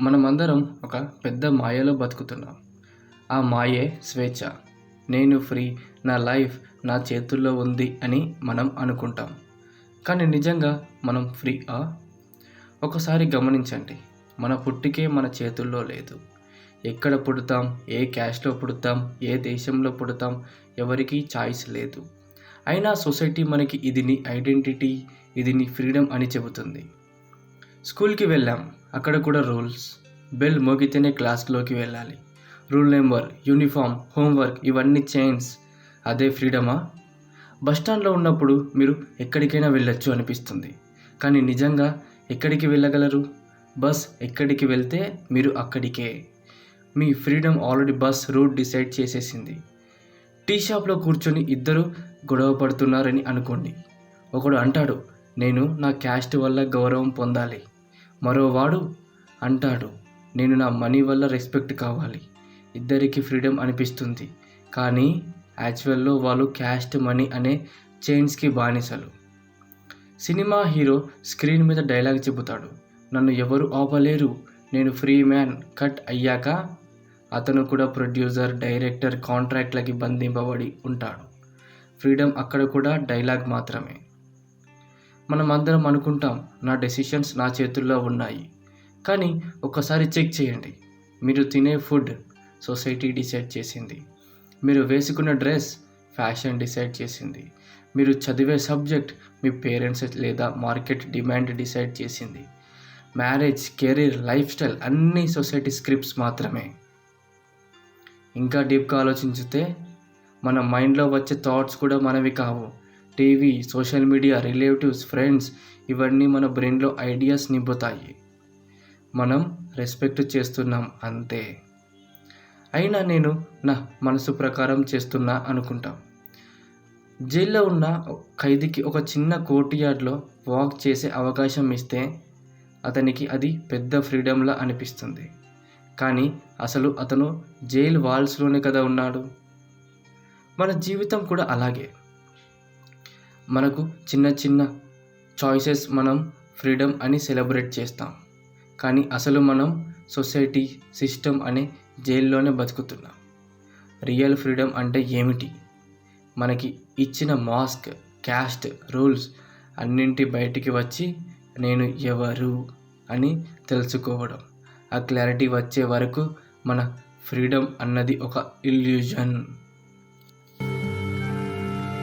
మనమందరం ఒక పెద్ద మాయలో బతుకుతున్నాం. ఆ మాయే స్వేచ్ఛ. నేను ఫ్రీ నా లైఫ్ నా చేతుల్లో ఉంది అని మనం అనుకుంటాం. కానీ నిజంగా మనం ఫ్రీ ఆ? ఒకసారి గమనించండి. మన పుట్టికే మన చేతుల్లో లేదు. ఎక్కడ పుడతాం ఏ క్యాష్లో పుడతాం ఏ దేశంలో పుడతాం ఎవరికీ చాయిస్ లేదు. అయినా సొసైటీ మనకి ఇది నీ ఐడెంటిటీ ఇది నీ ఫ్రీడమ్ అని చెబుతుంది. స్కూల్కి వెళ్ళాం. అక్కడ కూడా రూల్స్. బెల్ మోగితేనే క్లాస్లోకి వెళ్ళాలి. రూల్ నెంబర్ యూనిఫామ్ హోంవర్క్ ఇవన్నీ చైన్స్. అదే ఫ్రీడమా? బస్ స్టాండ్లో ఉన్నప్పుడు మీరు ఎక్కడికైనా వెళ్ళొచ్చు అనిపిస్తుంది. కానీ నిజంగా ఎక్కడికి వెళ్ళగలరు? బస్ ఎక్కడికి వెళ్తే మీరు అక్కడికే. మీ freedom already bus route decide చేసేసింది. టీ షాప్లో కూర్చొని ఇద్దరు గొడవ పడుతున్నారని అనుకోండి. ఒకడు అంటాడు నేను నా క్యాస్ట్ వల్ల గౌరవం పొందాలి. మరోవాడు అంటాడు నేను నా మనీ వల్ల రెస్పెక్ట్ కావాలి. ఇద్దరికి ఫ్రీడమ్ అనిపిస్తుంది. కానీ యాక్చువల్లో వాళ్ళు క్యాస్ట్ మనీ అనే చైన్స్కి బానిసలు. సినిమా హీరో స్క్రీన్ మీద డైలాగ్ చెబుతాడు నన్ను ఎవరు ఆపలేరు. నేను ఫ్రీ మ్యాన్ కట్ అయ్యాక అతను కూడా ప్రొడ్యూసర్ డైరెక్టర్ కాంట్రాక్ట్లకి బంధింపబడి ఉంటాడు. ఫ్రీడమ్ అక్కడ కూడా డైలాగ్ మాత్రమే. మనం అందరం అనుకుంటాం నా డెసిషన్స్ నా చేతుల్లో ఉన్నాయి. కానీ ఒకసారి చెక్ చేయండి. మీరు తినే ఫుడ్ సొసైటీ డిసైడ్ చేసింది. మీరు వేసుకున్న డ్రెస్ ఫ్యాషన్ డిసైడ్ చేసింది. మీరు చదివే సబ్జెక్ట్ మీ పేరెంట్స్ లేదా మార్కెట్ డిమాండ్ డిసైడ్ చేసింది. మ్యారేజ్ కెరీర్ లైఫ్ స్టైల్ అన్ని సొసైటీ స్క్రిప్ట్స్ మాత్రమే. ఇంకా డీప్గా ఆలోచించితే మన మైండ్లో వచ్చే థాట్స్ కూడా మనవి కావు. TV social media relatives friends ఇవన్నీ మన బ్రెయిన్లో ఐడియాస్ నింపుతాయి. మనం రెస్పెక్ట్ చేస్తున్నాం అంతే. అయినా నేను నా మనసు ప్రకారం చేస్తున్నా అనుకుంటాం. జైల్లో ఉన్న ఖైదీకి ఒక చిన్న కోర్టుయార్డ్లో వాక్ చేసే అవకాశం ఇస్తే అతనికి అది పెద్ద ఫ్రీడమ్లా అనిపిస్తుంది. కానీ అసలు అతను జైల్ వాల్స్లోనే కదా ఉన్నాడు? మన జీవితం కూడా అలాగే. మనకు చిన్న చిన్న చాయిసెస్ మనం ఫ్రీడమ్ అని సెలబ్రేట్ చేస్తాం. కానీ అసలు మనం సొసైటీ సిస్టమ్ అనే జైల్లోనే బతుకుతున్నాం. రియల్ ఫ్రీడమ్ అంటే ఏమిటి? మనకి ఇచ్చిన మాస్క్ క్యాస్ట్ రూల్స్ అన్నింటి బయటికి వచ్చి నేను ఎవరు అని తెలుసుకోవడం. ఆ క్లారిటీ వచ్చే వరకు మన ఫ్రీడమ్ అన్నది ఒక ఇల్యూజన్